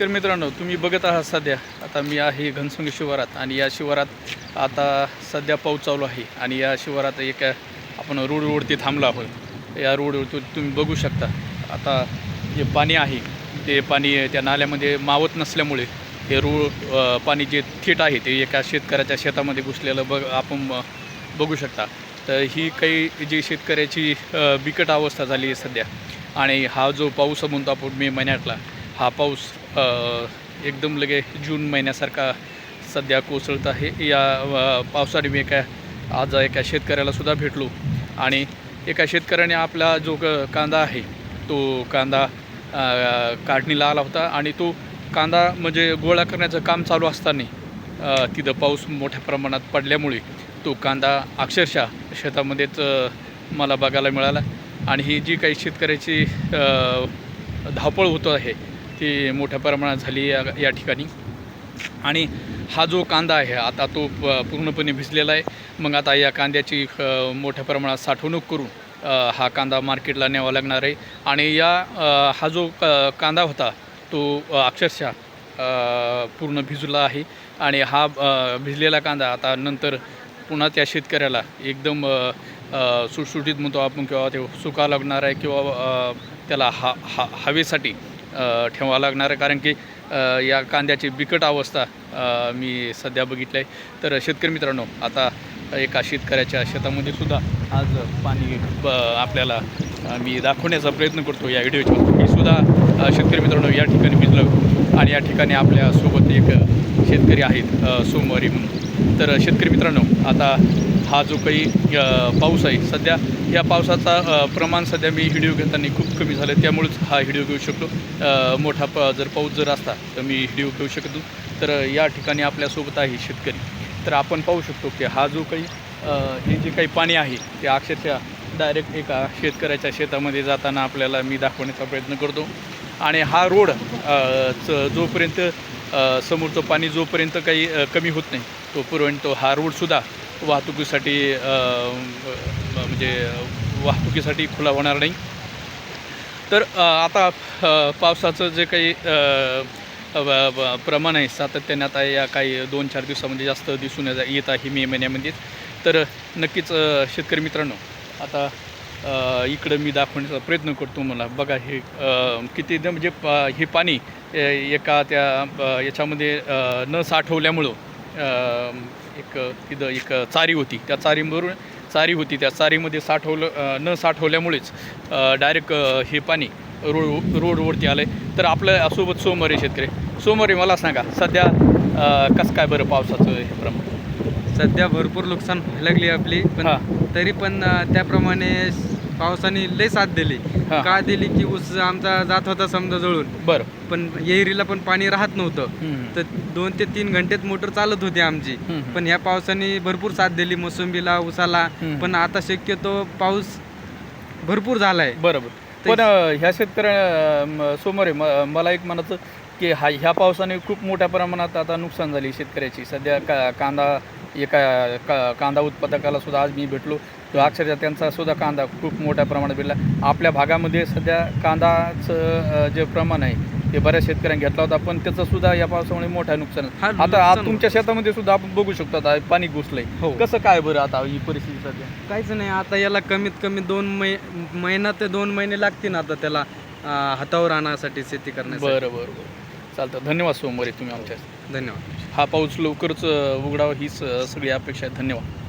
तर मित्रांनो तुम्ही बघत आहात सध्या. आता मी आहे घनसंग शिवारात आणि या शिवारात आता सध्या पाऊस चालू आहे आणि या शिवारात एक आपण रोडवरती थांबलो आहोत. या रोडवरती तुम्ही बघू शकता. आता जे पाणी आहे ते पाणी त्या नाल्यामध्ये मावत नसल्यामुळे हे रोड पाणी जे थेट आहे ते एका शेतकऱ्याच्या शेतामध्ये घुसलेलं बघ आपण बघू शकता. तर ही काही जी शेतकऱ्याची बिकट अवस्था झाली आहे सध्या. आणि हा जो पाऊस म्हणतो आपण मे महिन्यातला हा पाऊस एकदम लगे जून महिन्यासारखा सध्या कोसळत आहे. या पावसाने मी एका आज एका शेतकऱ्यालासुद्धा भेटलो आणि एका शेतकऱ्याने आपला जो क कांदा आहे तो कांदा काढणीला आला होता आणि तो कांदा म्हणजे गोळा करण्याचं काम चालू असताना तिथं पाऊस मोठ्या प्रमाणात पडल्यामुळे तो कांदा अक्षरशः शेतामध्येच मला बघायला मिळाला. आणि ही जी काही शेतकऱ्याची धावपळ होत आहे ती मोठ्या प्रमाणात झाली या या ठिकाणी. आणि हा जो कांदा आहे आता तो प- पूर्णपणे भिजलेला आहे. मग आता या कांद्याची मोठ्या प्रमाणात साठवणूक करून हा कांदा मार्केटला न्यावा लागणार आहे. आणि या हा जो क- कांदा होता तो अक्षरशः पूर्ण भिजला आहे. आणि हा भिजलेला कांदा आता नंतर पुन्हा त्या शेतकऱ्याला एकदम सुटसुटीत म्हणतो आपण किंवा ते सुका लागणार आहे किंवा त्याला हा हा हवेसाठी ठेवावं लागणार आहे. कारण की या कांद्याची बिकट अवस्था मी सध्या बघितलं आहे तर शेतकरी मित्रांनो आता एका शेतकऱ्याच्या शेतामध्ये सुद्धा आज पाणी ब आपल्याला मी दाखवण्याचा प्रयत्न करतो या व्हिडिओच्या मी सुद्धा शेतकरी मित्रांनो या ठिकाणी भिजलो आणि या ठिकाणी आपल्यासोबत एक शेतकरी आहेत सोमवारी म्हणून. तर शेतकरी मित्रांनो आता हा जो काही पाऊस आहे सध्या या पावसाचा प्रमाण सध्या मी व्हिडिओ घेताना खूप कमी झालं त्यामुळेच हा व्हिडिओ घेऊ शकलो. मोठा प जर पाऊस जर असता तर मी व्हिडिओ घेऊ शकतो तर या ठिकाणी आपल्यासोबत आहे शेतकरी. तर आपण पाहू शकतो की हा जो काही हे जे काही पाणी आहे ते अक्षरशः डायरेक्ट एका शेतकऱ्याच्या शेतामध्ये जाताना आपल्याला मी दाखवण्याचा प्रयत्न करतो. आणि हा रोड च जोपर्यंत समोरचं पाणी जोपर्यंत काही कमी होत नाही तोपर्यंत हा रोडसुद्धा वाहतुकीसाठी म्हणजे वाहतुकीसाठी खुला होणार नाही. तर आता पावसाचं जे काही प्रमाण आहे सातत्याने आता या काही दोन चार दिवसामध्ये जास्त दिसून येत- येत आहे मे महिन्यामध्ये. तर नक्कीच शेतकरी मित्रांनो आता इकडं मी दाखवण्याचा प्रयत्न करतो मला. बघा हे किती म्हणजे हे पाणी एका त्या याच्यामध्ये न साठवल्यामुळं एक तिथं एक चारी होती. त्या चारीवरून चारी होती. त्या चारीमध्ये साठवलं न साठवल्यामुळेच डायरेक्ट हे पाणी रोड रोडवरती आलं आहे तर आपल्यासोबत सोमवारी शेतकरी. सोमवारी मला सांगा सध्या कसं काय बरं पावसाचं हे प्रमाण? सध्या भरपूर नुकसान व्हायला लागली आपली पण हा. तरी पण त्याप्रमाणे पावसाने लय साथ दिली. हा. का दिली की ऊस आमचा जात होता समजा जळून बरं. पण येरीला पण पाणी राहत नव्हतं. तर दोन ते तीन घंटेत मोटर चालत होती आमची. हम्म. पण ह्या पावसाने भरपूर साथ दिली मोसंबीला हम्म. पण आता शक्यतो पाऊस भरपूर झालाय. बरोबर. पण अ, ह्या शेतकऱ्या सोमवारी म मला एक म्हणायचं की हा ह्या पावसाने खूप मोठ्या प्रमाणात आता नुकसान झाली शेतकऱ्याची. सध्या का कांदा एका का कांदा उत्पादकाला सुद्धा आज मी भेटलो. तो अक्षरशः त्यांचा सुद्धा कांदा खूप मोठ्या प्रमाणात भेटला आपल्या भागामध्ये सध्या कांदाचं जे प्रमाण आहे ते बऱ्याच शेतकऱ्यांनी घेतला होता. पण त्याचं सुद्धा या पावसामुळे मोठं नुकसान आता आज तुमच्या शेतामध्ये सुद्धा आपण बघू शकतो आता पाणी घुसलंय. हो. कसं काय बरं आता ही परिस्थिती सध्या? काहीच नाही आता याला कमीत कमी दोन मै महिना ते दोन महिने लागतील आता त्याला हातावर आणण्यासाठी शेती करण्यासाठी. बरं बरं बरं. चालतं. धन्यवाद सोमवारी तुम्ही आमच्या धन्यवाद. हा पाऊस लवकरच उघडावा हीच सगळी अपेक्षा आहे. धन्यवाद.